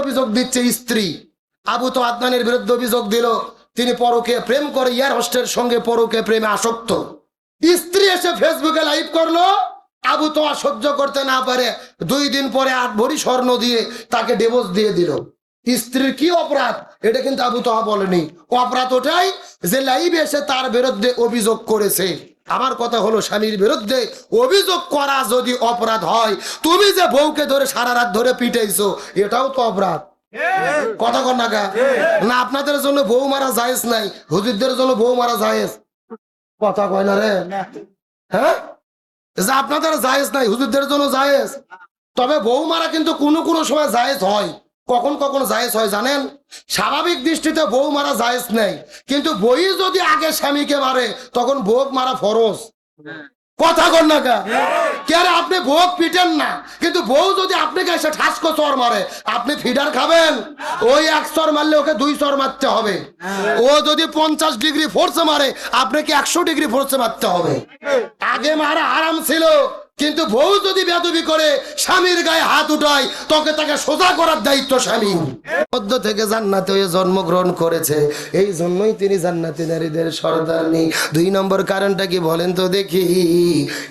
অভিযোগ আবু তো আদনানের বিরুদ্ধে অভিযোগ দিল, তিনি পরকে প্রেম করে ইয়ার হোস্টের সঙ্গে পরকে প্রেমে আসক্ত। স্ত্রী এসে ফেসবুকে লাইভ করল, আবু তো আর সহ্য করতে না পারে। দুই দিন পরে আট ভরি স্বর্ণ দিয়ে তাকে ডিভোর্স দিয়ে দিল। স্ত্রীর কি অপরাধ? এটা কিন্তু আবু তোহা বলেনি। অপরাধ ওটাই যে লাইভে এসে তার বিরুদ্ধে অভিযোগ করেছে। আমার কথা হলো, স্বামীর বিরুদ্ধে অভিযোগ করা যদি অপরাধ হয়, তুমি যে বউকে ধরে সারা রাত ধরে পিটাইছো, এটাও তো অপরাধ। কথা কর না না, আপনাদের জন্য বউ মারা জায়েজ নাই। হুজুরদের জন্য বউ মারা জায়েজ। কথা কয় না রে। হ্যাঁ? যে আপনাদের জায়েজ নাই, হুজুরদের জন্য জায়েজ। তবে বউ মারা কিন্তু কোনো কোনো সময় জায়েজ হয়। কখন কখন জায়েজ হয় জানেন? স্বাভাবিক দৃষ্টিতে বউ মারা জায়েজ নেই। কিন্তু বই যদি আগে স্বামীকে মারে, তখন বউ মারা ফরজ। কথা কর না কা কে আরে আপনি বউ পিটেন না? কিন্তু বউ যদি আপনাকে এসে ঠাসকো চর মারে, আপনি ফিডার খাবেন? ওই এক চর মারলে ওকে দুই চর মারতে হবে। ও যদি পঞ্চাশ ডিগ্রি ফোর্সে মারে, আপনাকে একশো ডিগ্রি ফোর্সে মারতে হবে। আগে মারা আরাম ছিল। কিন্তু বউ যদি বেদবি করে, স্বামীর গায়ে হাত উঠায়, তোকে তাকে সোজা করার দায়িত্ব স্বামী। মধ্য থেকে জান্নাতে হয়ে জন্মগ্রহণ করেছে। এই জন্যই তিনি জান্নাতি নারীদের সর্দার নেই দুই নম্বর কারণটা কি বলেন তো দেখি।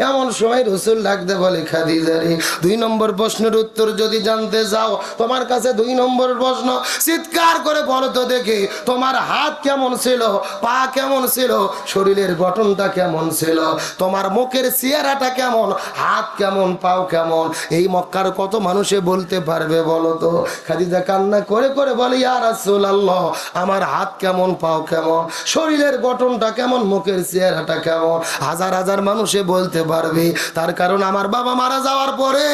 এমন সময় রসুল ডাকতে বলে খাদিজারে দুই নম্বর প্রশ্নের উত্তর যদি জানতে যাও তোমার কাছে দুই নম্বর প্রশ্ন। চিৎকার করে বলো তো দেখি, তোমার হাত কেমন ছিল, পা কেমন ছিল, শরীরের গঠনটা কেমন ছিল, তোমার মুখের চেহারাটা কেমন হাত কেমন, পাও কেমন? এই মক্কার কত মানুষে বলতে পারবে বলো তো? খাদিজা কান্না করে করে বলে, ইয়া রাসূলুল্লাহ, আমার হাত কেমন, পাও কেমন? শরীরের গঠনটা কেমন, মুখের চেহারাটা কেমন? হাজার হাজার মানুষে বলতে পারবে। তার কারণ আমার বাবা মারা যাওয়ার পরে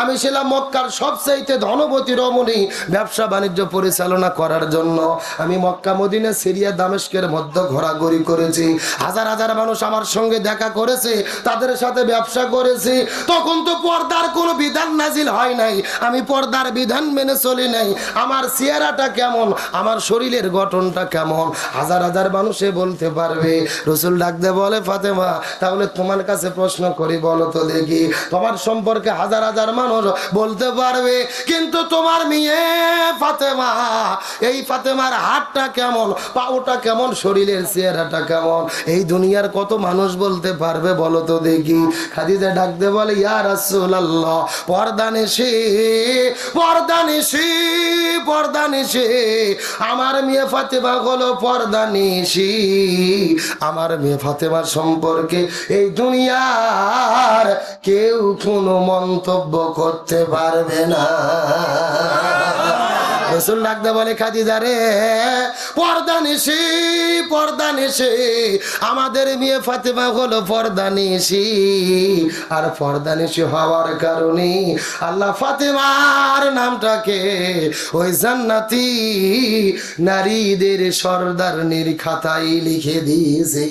আমি ছিলাম মক্কার সবচাইতে ধনবতী রমণী ব্যবসা বাণিজ্য পরিচালনা করার জন্য। আমি মক্কা, মদিনা, সিরিয়া, দামেস্কের মধ্যে ঘোরাঘুরি করেছি। হাজার হাজার মানুষ আমার সঙ্গে দেখা করেছে, তাদের সাথে ব্যবসা করেছি। তখন তো পর্দার কোনো বিধান নাজিল হয় নাই। আমি পর্দার বিধান মেনে চলি নাই। আমার চেহারাটা কেমন? আমার শরীরের গঠনটা কেমন? হাজার হাজার মানুষে বলতে পারবে। রসুল ডাকতে বলে, ফাতেমা, তাহলে তোমার কাছে প্রশ্ন করি, বলো তো দেখি। তোমার সম্পর্কে হাজার হাজার মানুষ বলতে পারবে। কিন্তু তোমার মেয়ে ফাতেমা, এই ফাতেমার হাতটা কেমন? পাওটা কেমন? শরীরের চেহারাটা কেমন? এই দুনিয়ার কত মানুষ বলতে পারবে, বলো তো দেখি। খাদিজা ডাকতে বলে, ইয়া রাসূলুল্লাহ, পর্দা নিশি পর্দা নিশি পর্দা নিশি। আমার মেয়ে ফাতেমা হলো পর্দা নিশি। আমার মেয়ে ফাতেমার সম্পর্কে এই দুনিয়ার কেউ কোনো মন্তব্য করতে পারবে না। রসুল ডাকতে বলে খাদিজা রে পর্দা নিশি পর্দা নিশি। আমাদের মেয়ে ফাতেমা হলো পর্দা নিশি। আর পর্দা নিশি হওয়ার কারণে আল্লাহ ফাতেমার নামটাকে ওই জান্নাতি নারীদের সর্দারনির খাতায় লিখে দিয়েছে।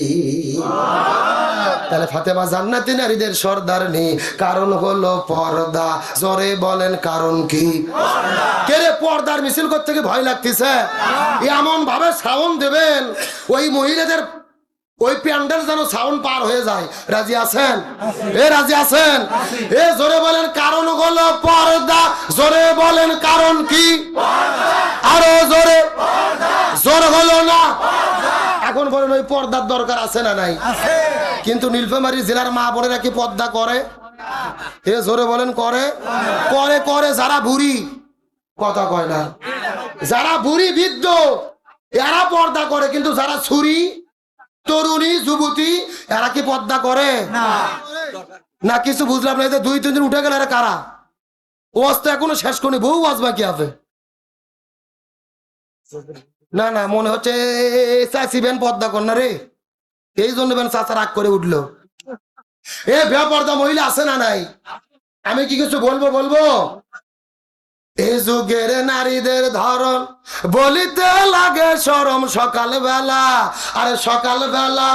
তাহলে ফাতেমা জান্নাতি নারীদের সর্দার নেই কারণ হলো পর্দা। জোরে বলেন কারণ কি? কে রে পর্দার মিছিল করতে কি ভয় লাগতেছে। এমন ভাবে সাউন্ড দেবেন ওই মহিলাদের ওই প্যান্ডেল যেন সাউন্ড পার হয়ে যায়। রাজি আছেন? এ রাজি আছেন? এ জোরে বলেন কারণ হলো পর্দা। জোরে বলেন কারণ কি? আরও জোরে। জোর হলো না? এখন বলেন ওই পর্দার দরকার আছে না নাই? কিন্তু নীলফামারী জেলার মা বোনেরা কি পর্দা করে? এ জোরে বলেন করে? করে করে যারা বুড়ি কথা কয় না। যারা বুড়ি বৃদ্ধ এরা পর্দা করে কিন্তু যারা ছুরি তরুণী যুবতী এরা কি পর্দা করে? না। কিছু বুঝলাম না দুই তিন দিন উঠে গেল এরা কারা? ওয়াজ তো এখনও শেষ করি বহু ওয়াজ বাকি আছে। না না মনে হচ্ছে চাষি বেন পর্দা কর না রে। এই জন্য বেন চাচা রাগ করে উঠল। এ বেপর্দা মহিলা আছে না নাই? আমি কি কিছু বলব বলব? যুগের নারীদের ধরন বলিতে লাগে সরম সকাল বেলা আর সকাল বেলা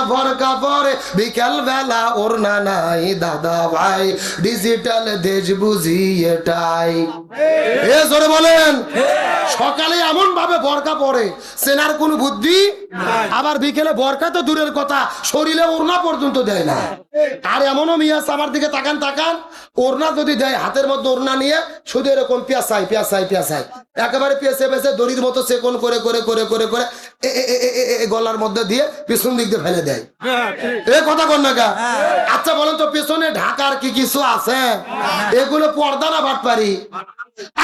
বিকাল বেলা ওর নাই দাদা ভাই। ডিজিটাল দেশ বুঝি এটাই জোরে বলেন, সকালে এমন ভাবে বরকা পরে সেনার কোন বুদ্ধি আবার বিকেলে বরকা তো দূরের কথা, শরীরে ওড়না পর্যন্ত দেয় না। আর এমনও মিয়াস আমার দিকে তাকান তাকান। ওড়না যদি দেয়, হাতের মধ্যে ওড়না নিয়ে শুধু এরকম পেঁচাই। একেবারে দড়ির মতো করে করে করে করে করে গলার মধ্যে দিয়ে পিছন দিক দিয়ে ফেলে দেয়। এ কথা কর না আচ্ছা বলেন তো, পেছনে ঢাকার কি কিছু আছে? এগুলো পর্দা না বাট পারি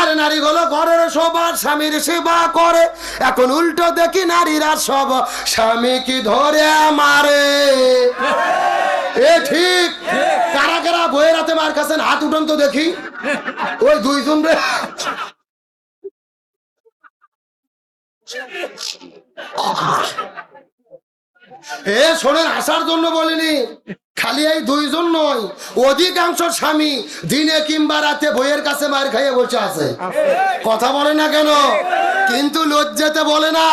আরে নারীগুলো ঘরের সবার স্বামীর সেবা করে। এখন উল্টো দেখি নারীরা সব, স্বামী কি ধরে মারে এ ঠিক। কারা কারা বইয়ের হাতে মার খাচ্ছেন? হাত উঠান তো দেখি। ওই দুইজন রে। এ শোনেন আসার জন্য বলিনি। খালি এই দুইজন নয় অধিকাংশ স্বামী দিনে কিংবা রাতে বইয়ের কাছে মার খাইয়ে বসে আছে। কথা বলে না কেন? কিন্তু লজ্জাতে বলে না।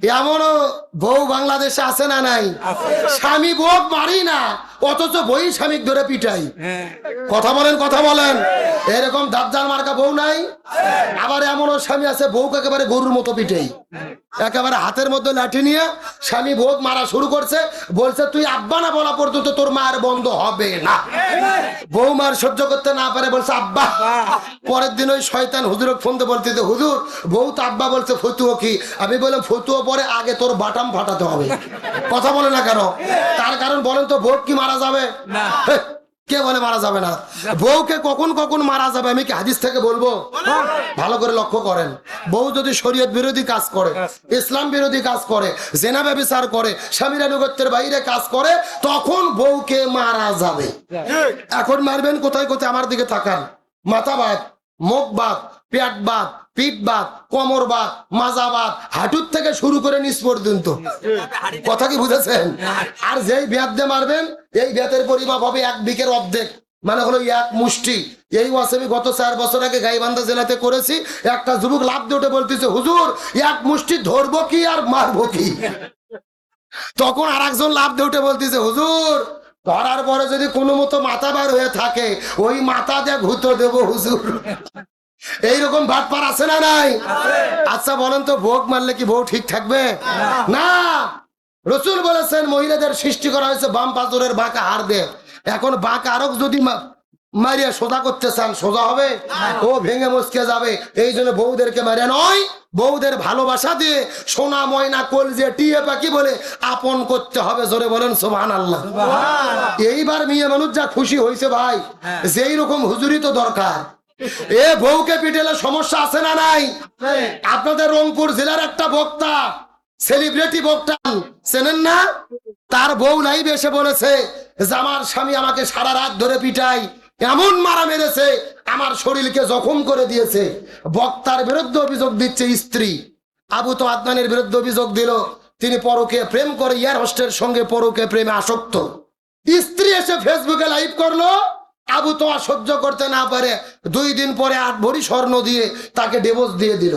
এমনও বউ বাংলাদেশে আছে না নাই? স্বামী বউ মারি না অথচ বই স্বামীক ধরে পিটাই। কথা বলেন কথা বলেন। এরকম দাবজার মার্কা বউ নাই? আবার এমনও স্বামী আছে বউকে একেবারে গরুর মতো পিটেই। একেবারে হাতের মধ্যে লাঠি নিয়ে স্বামী ভোগ মারা শুরু করছে বলছে তুই আব্বা না বলা পর্যন্ত তোর মায়ের বন্ধ হবে না। বউ মার সহ্য করতে না পারে বলছে আব্বা। পরের দিন ওই শয়তান হুজুরক ফোন দিয়ে বলতে হুজুর বউ তো আব্বা বলছে ফতুও কি? আমি বললাম ফতুও পরে আগে তোর বাটাম ফাটাতে হবে। কথা বলে না কেন? তার কারণ বলেন তো বউ কি মারা যাবে? হে, কে বলে মারা যাবে না? বউকে কখন কখন মারা যাবে আমি কি হাদিস থেকে বলব? ভালো করে লক্ষ্য করেন। বউ যদি শরীয়ত বিরোধী কাজ করে ইসলাম বিরোধী কাজ করে জেনা ব্যবচার করে স্বামীর আনুগত্যের বাইরে কাজ করে তখন বউকে মারা যাবে। এখন মারবেন কোথায় কোথায়? আমার দিকে তাকান। মাথা বাদ মুখ বাদ পেট বাদ পিঠ বাদ, কোমর বাদ, মাজা হাঁটুর থেকে শুরু করে নিচ পর্যন্ত। কথা কি বুঝেছেন? আর যেই ব্যাত দিয়ে মারবেন, এই ব্যাতের পরিমাপ হবে এক বিকের অর্ধেক। মানে হলো এক মুষ্টি। এই ওয়াজ আমি গত চার বছর আগে গাইবান্ধা জেলাতে করেছি, একটা যুবক লাভ দিয়ে উঠে বলতেছে, হুজুর, এক মুষ্টি ধরবো কি আর মারবো কি? তখন আর একজন লাভ দিয়ে উঠে বলতেছে, হুজুর, ধরার পরে যদি কোনো মতো মাথা বার হয়ে থাকে, ওই মাথা দিয়ে ভূত দেবো, হুজুর। এইরকম ভাটপার আছে না নাই? আচ্ছা বলেন তো ভোগ মারলে কি বউ ঠিক থাকবে? না। রসুল বলেছেন মহিলাদের সৃষ্টি করা হয়েছে বাম পাথরের বাঁকা হার দিয়ে। এখন বাঁকা আরক যদি মারিয়া সোজা করতে চান সোজা হবে? ও ভেঙে মুসকে যাবে। এই জন্য বউদেরকে মারিয়া নয় বউদের ভালোবাসা দিয়ে সোনা ময়না কল যে টিয়ে পাখি বলে আপন করতে হবে জোরে বলেন সোহান আল্লাহ এইবার মেয়ে মানুষ যা খুশি হয়েছে ভাই যেই রকম হুজুরি তো দরকার। এ বউকে পিটেলে সমস্যা আছে না নাই? আপনাদের রংপুর জেলার একটা বক্তা সেলিব্রিটি বক্তা চেনেন না? তার বউ লাইভ এসে বলেছে যে আমার স্বামী আমাকে সারা রাত ধরে পিটাই এমন মারা মেরেছে আমার শরীরকে জখম করে দিয়েছে। বক্তার বিরুদ্ধে অভিযোগ দিচ্ছে স্ত্রী। আবু তো আদনানের বিরুদ্ধে অভিযোগ দিল তিনি পরকে প্রেম করে ইয়ার হোস্টের সঙ্গে পরকে প্রেমে আসক্ত। স্ত্রী এসে ফেসবুকে লাইভ করল। আবু তো আর সহ্য করতে না পারে। দুই দিন পরে আট ভরি স্বর্ণ দিয়ে তাকে ডিভোর্স দিয়ে দিল।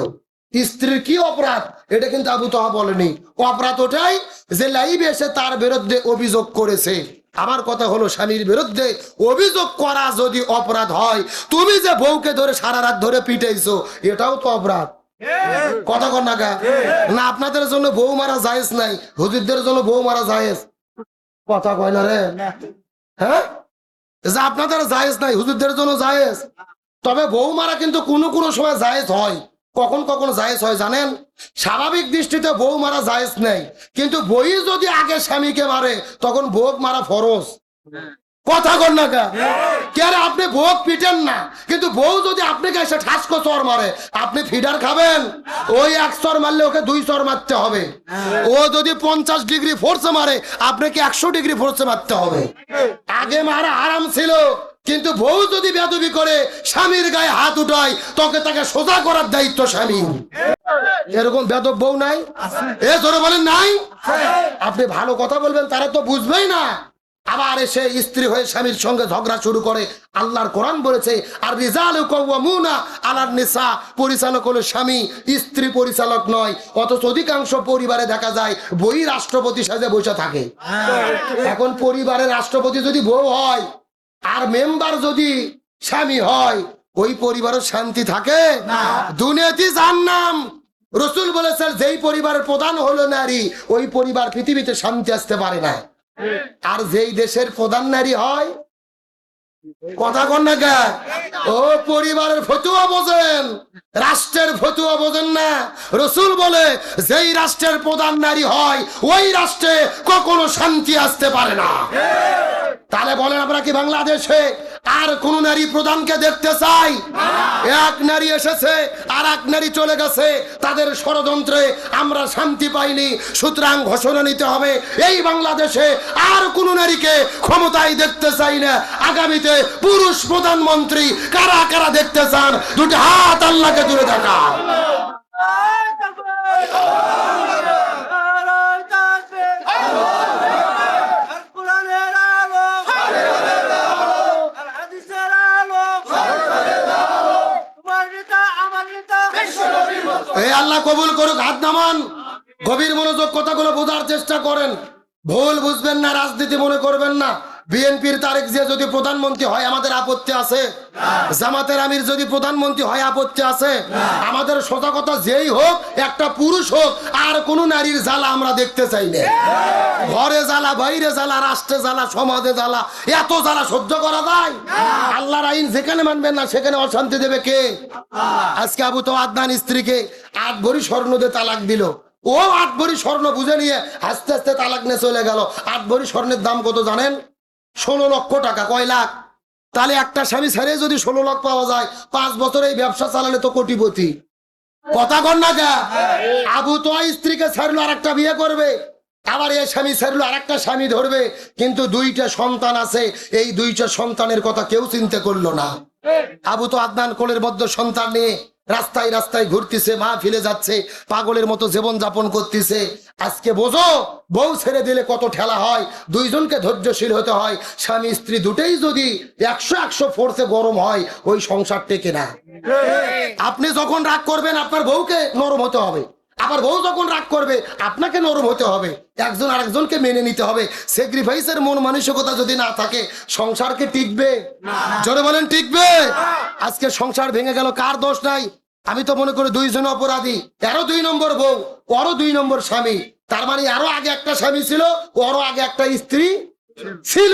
স্ত্রীর কি অপরাধ? এটা কিন্তু আবু তোহা বলেনি। অপরাধ ওটাই যে লাইভে এসে তার বিরুদ্ধে অভিযোগ করেছে। আমার কথা হলো, স্বামীর বিরুদ্ধে অভিযোগ করা যদি অপরাধ হয়, তুমি যে বউকে ধরে সারা রাত ধরে পিটাইছো, এটাও তো অপরাধ। কথা কর না? না, আপনাদের জন্য বউ মারা জায়েজ নাই। হুজুরদের জন্য বউ মারা জায়েজ। কথা কয় না রে? হ্যাঁ? যে আপনাদের জায়েজ নাই, হুজুরদের জন্য জায়েজ। তবে বউ মারা কিন্তু কোনো কোনো সময় জায়েজ হয়। কখন কখন জায়েজ হয় জানেন? স্বাভাবিক দৃষ্টিতে বউ মারা জায়েজ নেই। কিন্তু বই যদি আগে স্বামীকে মারে, তখন বউ মারা ফরজ কথা কর না কা কে আপনি বউ পিটেন না? কিন্তু বউ যদি আপনাকে এসে ঠাসকো চর মারে আপনি ফিডার খাবেন? ওই এক চর মারলে ওকে দুই চর মারতে হবে। ও যদি পঞ্চাশ ডিগ্রি ফোর্সে মারে আপনাকে একশো ডিগ্রি ফোর্সে মারতে হবে। আগে মারা আরাম ছিল কিন্তু বউ যদি বেদবি করে স্বামীর গায়ে হাত উঠায় তোকে তাকে সোজা করার দায়িত্ব স্বামী। এরকম বেদব বউ নাই? এ ধরে বলেন নাই? আপনি ভালো কথা বলবেন তারা তো বুঝবেই না। আবার এসে স্ত্রী হয়ে স্বামীর সঙ্গে ঝগড়া শুরু করে। আল্লাহর কোরআন বলেছে আর রিজাল কওয়ামুনা আলার নিসা। পরিচালক হলো স্বামী স্ত্রী পরিচালক নয় অথচ অধিকাংশ পরিবারে দেখা যায় বই রাষ্ট্রপতি সাজে বসে থাকে। এখন পরিবারের রাষ্ট্রপতি যদি বউ হয় আর মেম্বার যদি স্বামী হয় ওই পরিবারের শান্তি থাকে? দুনিয়াতে যার নাম রসুল বলেছেন যেই পরিবারের প্রধান হলো নারী ওই পরিবার পৃথিবীতে শান্তি আসতে পারে না। আর যেই দেশের প্রধান নারী হয় কথা কন না? ও পরিবারের ফটুয়া বোঝেন রাষ্ট্রের ফতুয়া বোঝেন না। রসুল বলে, যেই রাষ্ট্রের প্রধান নারী হয়, ওই রাষ্ট্রে কখনো শান্তি আসতে পারে না। তাহলে বলেন আমরা কি বাংলাদেশে আর কোন নারী প্রধানকে দেখতে চাই? এক নারী এসেছে আর এক নারী চলে গেছে, তাদের ষড়যন্ত্রে আমরা শান্তি পাইনি। সুতরাং ঘোষণা নিতে হবে, এই বাংলাদেশে আর কোন নারীকে ক্ষমতায় দেখতে চাই না। আগামীতে পুরুষ প্রধানমন্ত্রী কারা কারা দেখতে চান? দুটি হাত আল্লাহকে দূরে দেখা এই আল্লাহ কবুল করুক, হাত নামান। গভীর মনোযোগ কথাগুলো বোঝার চেষ্টা করেন। ভুল বুঝবেন না, রাজনীতি মনে করবেন না। বিএনপির তারেক জিয়া যদি প্রধানমন্ত্রী হয়, আমাদের আপত্তি আছে। জামাতের আমির যদি প্রধানমন্ত্রী হয়, আপত্তি আছে। আমাদের কথা যেই হোক, একটা পুরুষ হোক, আর কোন নারীর জ্বালা আমরা দেখতে চাই না। ঘরে জ্বালা, বাইরে জ্বালা, রাষ্ট্রে জ্বালা, সমাজে জ্বালা, এত জ্বালা সহ্য করা যায়? আল্লাহর আইন যেখানে মানবেন না, সেখানে অশান্তি দেবে কে? আজকে আবু তো আদনান স্ত্রীকে আট ভরি স্বর্ণ দিয়ে তালাক দিল। ও আট ভরি স্বর্ণ বুঝে নিয়ে আস্তে আস্তে তালাক নিয়ে চলে গেল। আট ভরি স্বর্ণের দাম কত জানেন? ষোলো লক্ষ টাকা, কয় লাখ? তাহলে একটা স্বামী ছেড়ে যদি ষোলো লাখ পাওয়া যায়, পাঁচ বছর এই ব্যবসা চালালে তো কোটিপতি। কথা কর না যা আবু তো স্ত্রীকে ছাড়লো আর একটা বিয়ে করবে। আবার এই স্বামী ছাড়লো আর একটা স্বামী ধরবে। কিন্তু দুইটা সন্তান আছে, এই দুইটা সন্তানের কথা কেউ চিন্তা করল না। আবু তো আদনান কোলের মধ্যে সন্তান নিয়ে রাস্তায় রাস্তায় ঘুরতেছে মা ফিরে যাচ্ছে পাগলের মতো জীবন যাপন করতেছে। আজকে বোঝো বউ ছেড়ে দিলে কত ঠেলা হয় দুইজনকে ধৈর্যশীল হতে হয় স্বামী স্ত্রী দুটেই যদি একশো একশো ফোর্সে গরম হয় ওই সংসার টেকে না। আপনি যখন রাগ করবেন আপনার বউকে নরম হতে হবে। আবার বউ যখন রাগ করবে আপনাকে নরম হতে হবে। একজন আরেকজনকে মেনে নিতে হবে। স্যাক্রিফাইসের মন মানসিকতা যদি না থাকে সংসারকে টিকবে? জোরে বলেন টিকবে? আজকে সংসার ভেঙে গেল কার দোষ নাই? আমি তো মনে করি দুইজন অপরাধী। এরও দুই নম্বর বউ ওরও দুই নম্বর স্বামী। তার মানে আরও আগে একটা স্বামী ছিল ওরও আগে একটা স্ত্রী ছিল।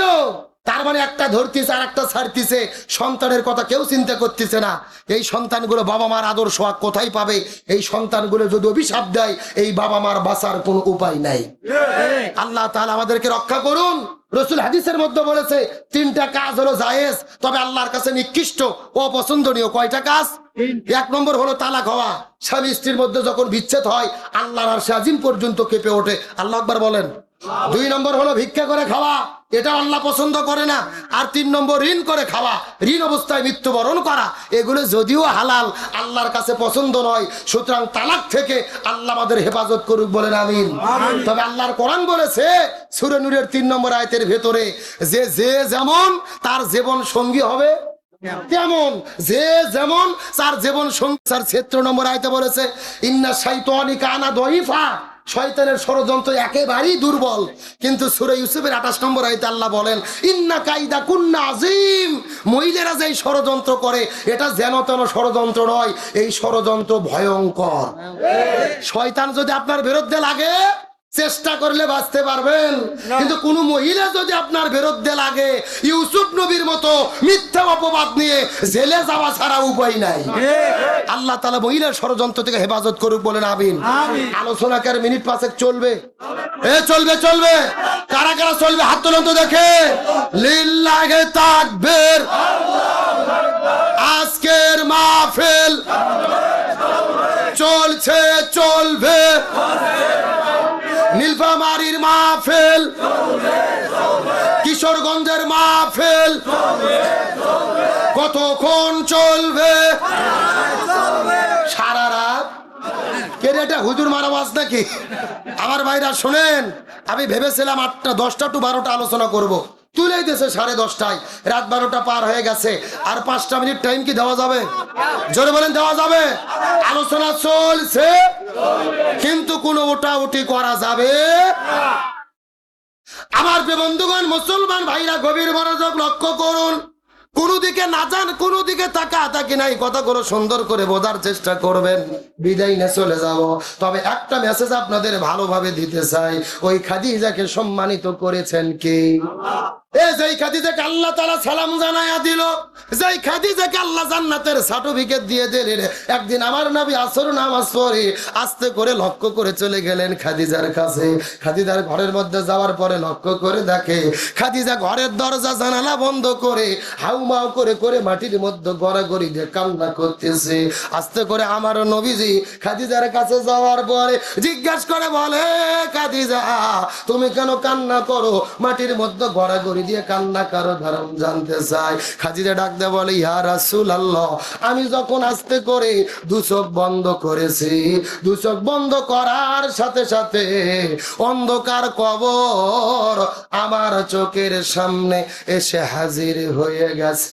তার মানে একটা ধরতিছে আর একটা ছাড়তিছে। সন্তানের কথা কেউ চিন্তা করতেছে না। এই সন্তানগুলো বাবা মার আদর সোহাগ কোথায় পাবে? এই সন্তানগুলো যদি অভিশাপ দেয়, এই বাবা মার বাঁচার কোনো উপায় নাই। আল্লাহ তাআলা আমাদেরকে রক্ষা করুন। রসুল হাদিসের মধ্যে বলেছে, তিনটা কাজ হলো জায়েজ, তবে আল্লাহর কাছে নিকৃষ্ট ও পছন্দনীয় কয়টা কাজ? এক নম্বর হলো তালাক হওয়া। স্বামী স্ত্রীর মধ্যে যখন বিচ্ছেদ হয়, আল্লাহর আর আজিম পর্যন্ত কেঁপে ওঠে। আল্লাহ আকবার বলেন। দুই নম্বর হলো ভিক্ষা করে খাওয়া। এটা আল্লাহ পছন্দ করে না। আর তিন নম্বর ঋণ করে খাওয়া। ঋণ অবস্থায় মৃত্যুবরণ করা। এগুলো যদিও হালাল আল্লাহর কাছে পছন্দ নয়। সুতরাং তালাক থেকে আল্লাহ আমাদের হেফাজত করুক বলেন আমিন। তবে আল্লাহর কোরআন বলেছে সুরে নূরের তিন নম্বর আয়তের ভেতরে যে যে যেমন তার জীবন সঙ্গী হবে তেমন যে যেমন তার জীবন সঙ্গী তার ক্ষেত্র নম্বর আয়তে বলেছে ইন্না সাইতানি কানা দইফা শয়তানের ষড়যন্ত্র একেবারেই দুর্বল। কিন্তু সুরে ইউসুফের আঠাশ নম্বর আয়তে আল্লাহ বলেন ইন্না কাইদা কুন্না আজিম মহিলারা যে ষড়যন্ত্র করে এটা যেন তেন ষড়যন্ত্র নয় এই ষড়যন্ত্র ভয়ঙ্কর। শয়তান যদি আপনার বিরুদ্ধে লাগে চেষ্টা করলে বাঁচতে পারবেন। কিন্তু কোন মহিলা যদি আপনার বিরুদ্ধে লাগে ইউসুফ নবীর মতো মিথ্যা অপবাদ নিয়ে জেলে যাওয়া ছাড়া উপায় নাই। আল্লাহ তালা মহিলার ষড়যন্ত্র থেকে হেফাজত করুক বলেন আমিন। আলোচনা কার মিনিট পাঁচেক চলবে। এ চলবে চলবে। কারা কারা চলবে হাত তুলন্ত দেখে। লিল্লাহে তাকবীর। আজকের মাহফিল চলছে চলবে। নীলফামারির ফেল কিশোরগঞ্জের মা ফেল কতক্ষণ চলবে? সারা রাত। কে রে, এটা হুজুর মারাবাজ নাকি? আমার ভাইরা শোনেন। আমি ভেবেছিলাম আটটা, দশটা টু বারোটা আলোচনা করব। তুলে দিয়েছে সাড়ে দশটায়। রাত বারোটা পার হয়ে গেছে। আর পাঁচটা মিনিট টাইম কি দেওয়া যাবে? জোরে বলেন, দেওয়া যাবে? আলোচনা চলছে। কিন্তু কোনো ওটা উঠি করা যাবে আমার বন্ধুগণ, মুসলমান ভাইরা গভীর মনোযোগ লক্ষ্য করুন। কোনো দিকে না যান, কোনো দিকে তাকা তাকি নাই। কথাগুলো সুন্দর করে বোঝার চেষ্টা করবেন। বিদায় নিয়ে চলে যাব। তবে একটা মেসেজ আপনাদের ভালোভাবে দিতে চাই। ওই খাদিজাকে সম্মানিত করেছেন কে? এ খাদিজাকে আল্লাহ সালাম দিল খাদিজাকে আল্লাহ জান্নাতের সার্টিফিকেট দিয়ে দিলেন, একদিন আমার আসর নামাজ আস্তে করে লক্ষ্য করে চলে গেলেন খাদিজার কাছে। খাদিজার ঘরের মধ্যে যাওয়ার পরে লক্ষ্য করে দেখে, খাদিজা ঘরের দরজা জানালা বন্ধ করে, হাউমাউ করে করে মাটির মধ্যে গড়াগড়ি দিয়ে কান্না করতেছে। আস্তে করে আমার নবীজি খাদিজার কাছে যাওয়ার পরে জিজ্ঞাসা করে, বলে খাদিজা, তুমি কেন কান্না করো? মাটির মধ্যে গড়াগড়ি দিয়ে কান্না কারও ধরম জানতে চাই। খাজিরে ডাক দে বলে, ইয়া রাসুল আল্লাহ আমি যখন আস্তে করে দুচক বন্ধ করেছি দুচক বন্ধ করার সাথে সাথে অন্ধকার কবর আমার চোখের সামনে এসে হাজির হয়ে গেছে।